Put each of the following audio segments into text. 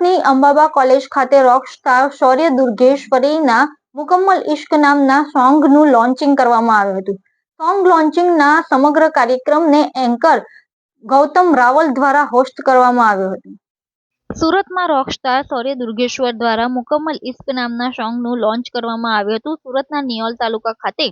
સુરતની અંબાબા કોલેજ ખાતે રોકસ્ટાર શૌર્ય દુર્ગેશ્વરીના મુકમ્મલ ઇશ્ક નામના સોંગનું લોન્ચિંગ કરવામાં આવ્યું હતું. સોંગ લોન્ચિંગના સમગ્ર કાર્યક્રમને એન્કર ગૌતમ રાવલ દ્વારા હોસ્ટ કરવામાં આવ્યો હતો. સુરતમાં રોકસ્ટાર સૌર્ય દુર્ગેશ્વર દ્વારા મુકમ્મલ ઇશ્ક નામના સોંગનું લોન્ચ કરવામાં આવ્યું હતું. સુરતના નિયોલ તાલુકા ખાતે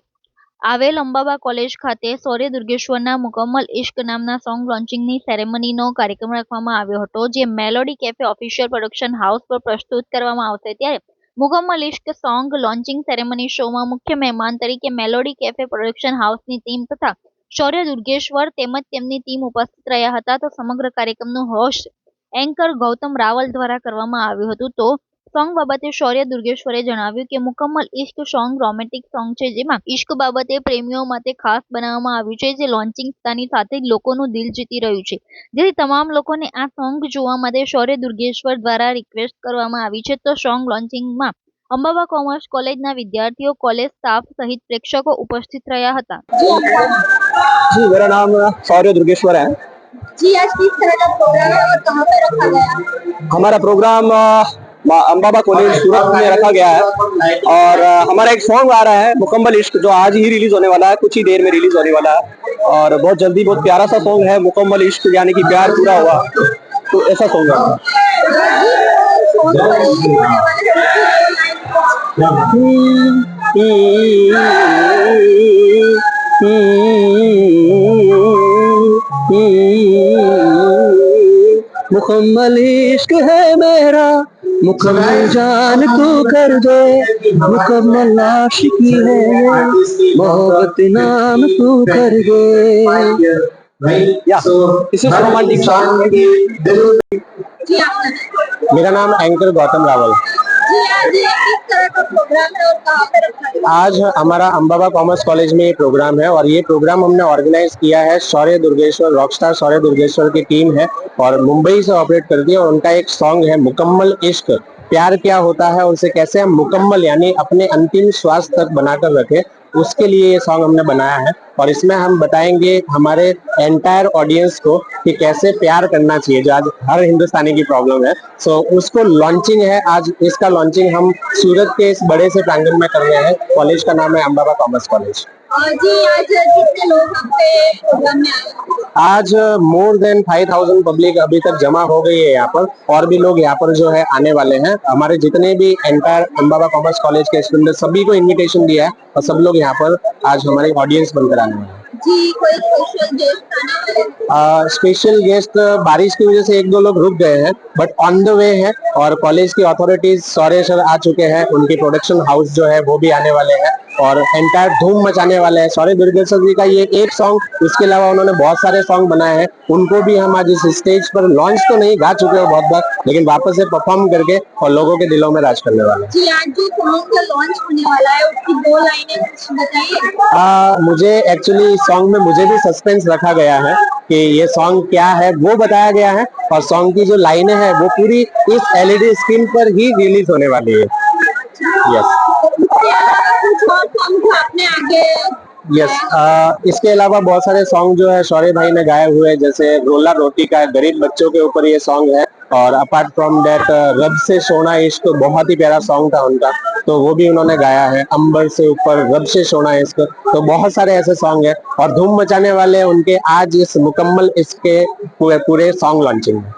આવેલ અંબાબા કોલેજ ખાતે સૌર્ય દુર્ગેશ્વરના મુકમ્મલ ઇશ્ક નામના સોંગ લોન્ચિંગની સેરેમનીનો કાર્યક્રમ રાખવામાં આવ્યો હતો, જે Melody Cafe official production house પર પ્રસ્તુત કરવામાં આવશે. ત્યારે Mukammal Ishq song launching ceremony શોમાં મુખ્ય મહેમાન તરીકે મેલોડી કેફે પ્રોડક્શન હાઉસની ટીમ તથા શૌર્ય દુર્ગેશ્વર તેમજ તેમની ટીમ ઉપસ્થિત રહ્યા હતા. તો સમગ્ર કાર્યક્રમનું હોસ્ટ એન્કર ગૌતમ રાવલ દ્વારા કરવામાં આવ્યું હતું. તો સોંગ બાબતે શૌર્ય દુર્ગેશ્વરે જણાવ્યું કે Mukammal Ishq song romantic song છે જેમાં ઇશ્ક બાબતે પ્રેમીઓ માટે ખાસ બનાવવામાં આવ્યું છે જે લોન્ચિંગ થતાની સાથે જ લોકોનું દિલ જીતી રહ્યું છે જેથી તમામ લોકોને આ સોંગ જોવા માટે શૌર્ય દુર્ગેશ્વર દ્વારા રિક્વેસ્ટ કરવામાં આવી છે તો સોંગ લોન્ચિંગમાં અંબાબા કોમર્સ કોલેજના વિદ્યાર્થીઓ કોલેજ સ્ટાફ સહિત પ્રેક્ષકો ઉપસ્થિત રહ્યા હતા जी मेरा नाम शौर्य दुर्गेश्वर है जी आज किस तरह का प्रोग्राम है और कहाँ पे रखा गया हमारा प्रोग्राम अ, मा- अम्बाबा कॉलेज सूरत में रखा गया है। और हमारा एक सॉन्ग आ रहा है मुकम्मल इश्क जो आज ही रिलीज़ होने वाला है कुछ ही देर में रिलीज़ होने वाला है। और बहुत जल्दी बहुत प्यारा सा सॉन्ग है मुकम्मल इश्क यानी कि प्यार पूरा हुआ। तो ऐसा सॉन्ग है। मुकम्मल इश्क है मेरा। मुकम्मल जान तू कर दे। मुकम्मल आशिकी है। मोहब्बत नाम तू कर दे। या दिस इज़ रोमांटिक सॉन्ग। जी आपका मेरा नाम एंकर गौतम रावल। प्रोग्राम है और पे रखा है आज हमारा अम्बाबा कॉमर्स कॉलेज में ये प्रोग्राम है और ये प्रोग्राम हमने ऑर्गेनाइज किया है सौर्य दुर्गेश्वर, रॉकस्टार सौर्य दुर्गेश्वर की टीम है और मुंबई से ऑपरेट करती है और उनका एक सॉन्ग है, मुकम्मल इश्क। प्यार क्या होता है उसे कैसे हम मुकम्मल यानी अपने अंतिम स्वास्थ्य तक बनाकर रखें। उसके लिए ये सॉन्ग हमने बनाया है। और इसमें हम बताएँगे हमारे एंटायर ऑडियंस को कि कैसे प्यार करना चाहिए जो आज हर हिंदुस्तानी की प्रॉब्लम है। सो so, उसको लॉन्चिंग है। आज इसका लॉन्चिंग हम सूरत के इस बड़े से प्रांगण में कर रहे हैं। कॉलेज का नाम है अम्बाबा कॉमर्स कॉलेज जी आज कितने लोग आपके प्रोग्राम में आए? आज more than five thousand public अभी तक जमा हो गई है यहाँ पर। और भी लोग यहाँ पर जो है आने वाले हैं। हमारे जितने भी एंटायर अम्बाबा कॉमर्स कॉलेज के स्टूडेंट सभी को इनविटेशन दिया है और सब लोग यहाँ पर आज हमारे ऑडियंस बनकर आने वाले हैं। जी कोई स्पेशल गेस्ट आने वाले स्पेशल गेस्ट बारिश की वजह से एक दो लोग रुक गए हैं बट ऑन द वे है और कॉलेज की अथॉरिटीज सौर्य सर आ चुके हैं। उनके प्रोडक्शन हाउस जो है वो भी आने वाले हैं। और एंटायर धूम मचाने वाले हैं। सौर्य दुर्गेश्वर जी का ये एक सॉन्ग इसके अलावा उन्होंने बहुत सारे सॉन्ग बनाए हैं। उनको भी हम आज इस स्टेज पर लॉन्च तो नहीं गा चुके हैं बहुत बार लेकिन वापस से परफॉर्म करके और लोगों के दिलों में राज करने वाले जी आज जो सॉन्ग लॉन्च होने वाला है उसकी दो लाइनें बताइए। मुझे एक्चुअली इस सॉन्ग में मुझे भी सस्पेंस रखा गया है कि ये सॉन्ग क्या है वो बताया गया है और सॉन्ग की जो लाइनें हैं वो पूरी इस एलईडी स्क्रीन पर ही रिलीज़ होने वाली है। यस कुछ और सॉन्ग आपने आगे यस इसके अलावा बहुत सारे सॉन्ग जो है शौर्य भाई ने गाए हुए हैं जैसे रोला रोटी का गरीब बच्चों के ऊपर ये सॉन्ग है और अपार्ट फ्रॉम दैट रब से सोना इश्क बहुत ही प्यारा सॉन्ग था उनका तो वो भी उन्होंने गाया है अंबर से ऊपर रब से सोना इश्क तो बहुत सारे ऐसे सॉन्ग है और धूम मचाने वाले उनके आज इस मुकम्मल इसके पूरे पूरे सॉन्ग लॉन्चिंग में